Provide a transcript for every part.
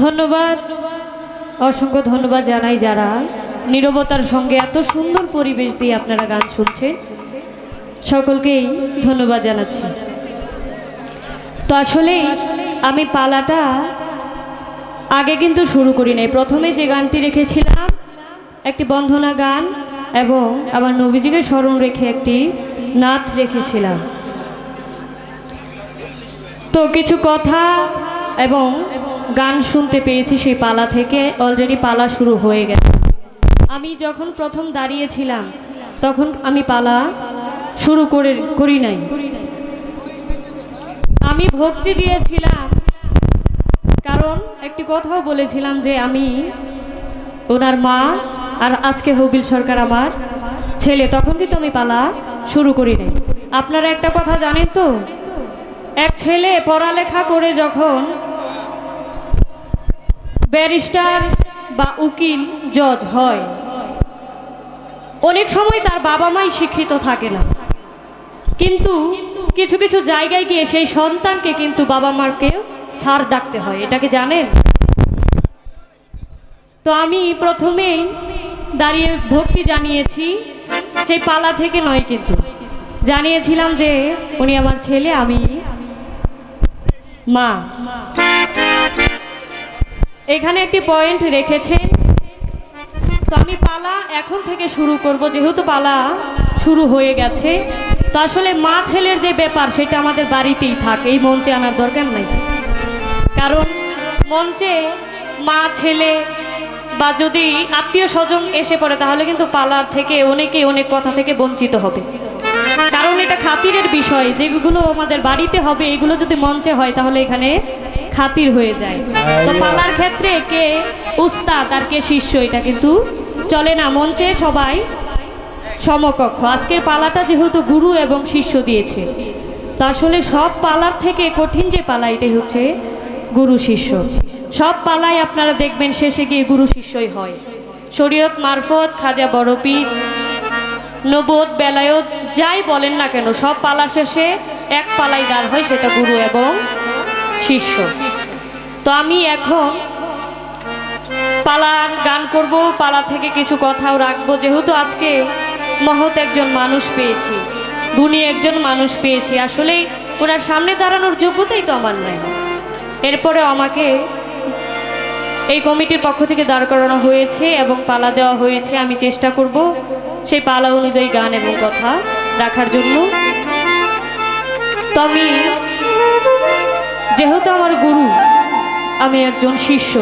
ধন্যবাদ। অসংখ্য ধন্যবাদ জানাই যারা নীরবতার সঙ্গে এত সুন্দর পরিবেশ দিয়ে আপনারা গান শুনছেন। সকলকেই ধন্যবাদ জানাচ্ছি। তো আসলে আমি পালাটা আগে কিন্তু শুরু করি নাই। প্রথমে যে গানটি রেখেছিলাম, একটি বন্ধনা গান এবং আমার নবীজিকে স্মরণ রেখে একটি নাথ রেখেছিলাম। তো কিছু কথা এবং গান শুনতে পেয়েছি সেই পালা থেকে। অলরেডি পালা শুরু হয়ে গেছে। আমি যখন প্রথম দাঁড়িয়েছিলাম, তখন আমি পালা শুরু করে, করি নাই। আমি ভক্তি দিয়েছিলাম। কারণ একটি কথাও বলেছিলাম যে আমি ওনার মা আর আজকে হবিল সরকার আমার ছেলে, তখন কিন্তু আমি পালা শুরু করি নাই। আপনারা একটা কথা জানেন তো? এক ছেলে পড়ালেখা করে যখন ব্যারিস্টার বা উকিল জজ হয়। অনেক সময় তার বাবা মাই শিক্ষিত থাকে না। কিন্তু কিছু কিছু জায়গায় গিয়ে সেই সন্তানকে কিন্তু বাবা মাকে স্যার ডাকতে হয়। এটাকে জানেন? তো আমি প্রথমেই দাঁড়িয়ে ভক্তি জানিয়েছি, সেই পালা থেকে নয় কিন্তু। জানিয়েছিলাম যে উনি আমার ছেলে, আমি মা। এখানে একটি পয়েন্ট রেখেছেন তো আমি পালা এখন থেকে শুরু করব, যেহেতু পালা শুরু হয়ে গেছে। তো আসলে মা ছেলের যে ব্যাপার, সেটা আমাদের বাড়িতেই থাকে। এই মঞ্চে আনার দরকার নাই। কারণ মঞ্চে মা ছেলে বা যদি আত্মীয় স্বজন এসে পড়ে, তাহলে কিন্তু পালার থেকে অনেকেই অনেক কথা থেকে বঞ্চিত হবে। কারণ এটা খাতিরের বিষয়। যেগুলো আমাদের বাড়িতে হবে, এগুলো যদি মঞ্চে হয়, তাহলে এখানে খাতির হয়ে যায়। তো পালার ক্ষেত্রে কে উস্তাদ আর কে শিষ্য এটা কিন্তু চলে না। মঞ্চে সবাই সমকক্ষ। আজকের পালাটা যেহেতু গুরু এবং শিষ্য দিয়েছে তা আসলে সব পালার থেকে কঠিন যে পালা এটাই হচ্ছে গুরু শিষ্য। সব পালায় আপনারা দেখবেন শেষে গিয়ে গুরু শিষ্যই হয়। শরীয়ত মারফত খাজা বড়পীর নবোধ বেলায়ত যাই বলেন না কেন সব পালা শেষে এক পালাই দাঁড় হয় সেটা গুরু এবং শিষ্য। তো আমি এখন পালার গান করব, পালা থেকে কিছু কথাও রাখব। যেহেতু আজকে মহৎ একজন মানুষ পেয়েছি, গুণী একজন মানুষ পেয়েছি, আসলে ওনার সামনে দাঁড়ানোর যোগ্যতাই তো আমার নাই। এরপরে আমাকে এই কমিটির পক্ষ থেকে দাঁড় করানো হয়েছে এবং পালা দেওয়া হয়েছে। আমি চেষ্টা করব সেই পালা অনুযায়ী গান এবং কথা রাখার জন্য। তো আমি যেহেতু আমার গুরু, আমি একজন শিষ্য।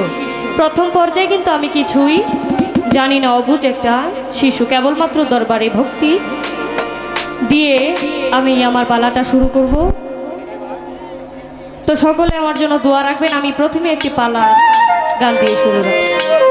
প্রথম পর্যায়ে কিন্তু আমি কিছুই জানি না অবুজ একটা শিশু। কেবলমাত্র দরবারে ভক্তি দিয়ে আমি আমার পালাটা শুরু করব। তো সকলে আমার জন্য দোয়া রাখবেন। আমি প্রথমে একটি পালা গান দিয়ে শুরু রাখি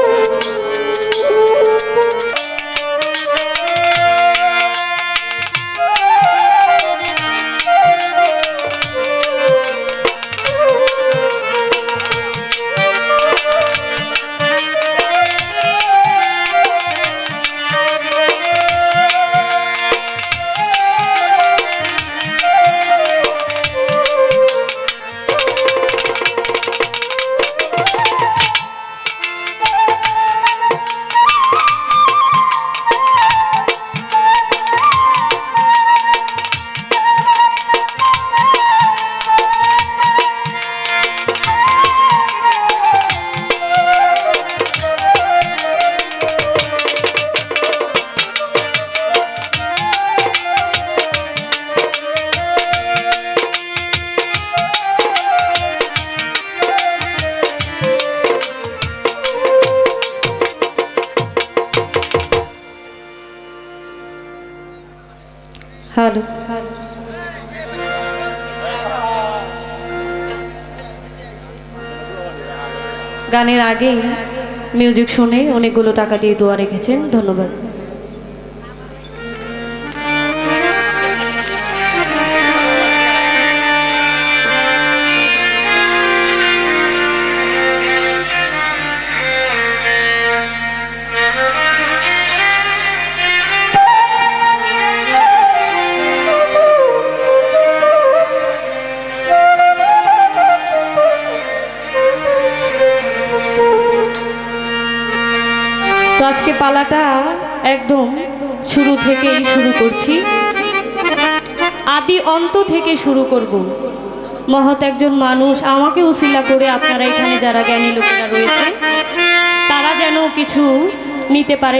হ্যালো গানের আগে মিউজিক শুনে অনেকগুলো টাকা দিয়ে দোয়া রেখেছেন ধন্যবাদ। তো আজকে পালাটা একদম শুরু থেকেই শুরু করছি। আদি অন্ত থেকে শুরু করব। মহৎ একজন মানুষ, আমাকে উসিলা করে আপনারা এখানে যারা জ্ঞানী লোকেরা রয়েছে তারা যেন কিছু নিতে পারে।